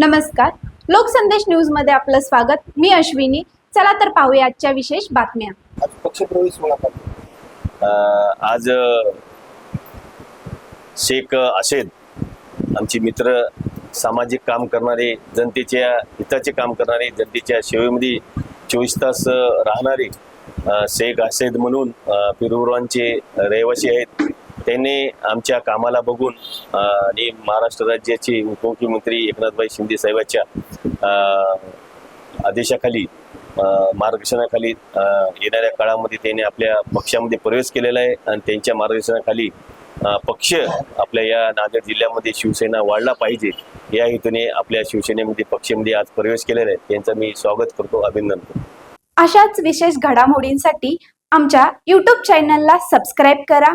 नमस्कार. लोकसंदेश न्यूजमध्ये आपलं स्वागत. मी अश्विनी. चला तर पाहूया आजच्या विशेष बातम्या. आज पक्षप्रवेश होणार आज शेख असेद आमचे मित्र सामाजिक काम करणारे जनतेच्या हिताचे काम करणारे जनतेच्या सेवेमध्ये चोवीस तास राहणारे शेख असेद म्हणून अ, रहिवासी आहेत. त्यांनी आमच्या कामाला बघून आणि महाराष्ट्र राज्याचे उपमुख्यमंत्री एकनाथभाई शिंदे साहेबांच्या आदेशाखाली मार्गदर्शनाखाली येणाऱ्या काळामध्ये त्यांनी आपल्या पक्षामध्ये प्रवेश केलेला आहे आणि त्यांच्या मार्गदर्शनाखाली पक्ष आपल्या या नांदेड जिल्ह्यामध्ये शिवसेना वाढला पाहिजे या हेतूने आपल्या शिवसेनेमध्ये पक्षामध्ये आज प्रवेश केलेला आहे. त्यांचं मी स्वागत करतो अभिनंदन करतो. अशाच विशेष घडामोडींसाठी आमच्या यूट्यूब चॅनलला सबस्क्राईब करा.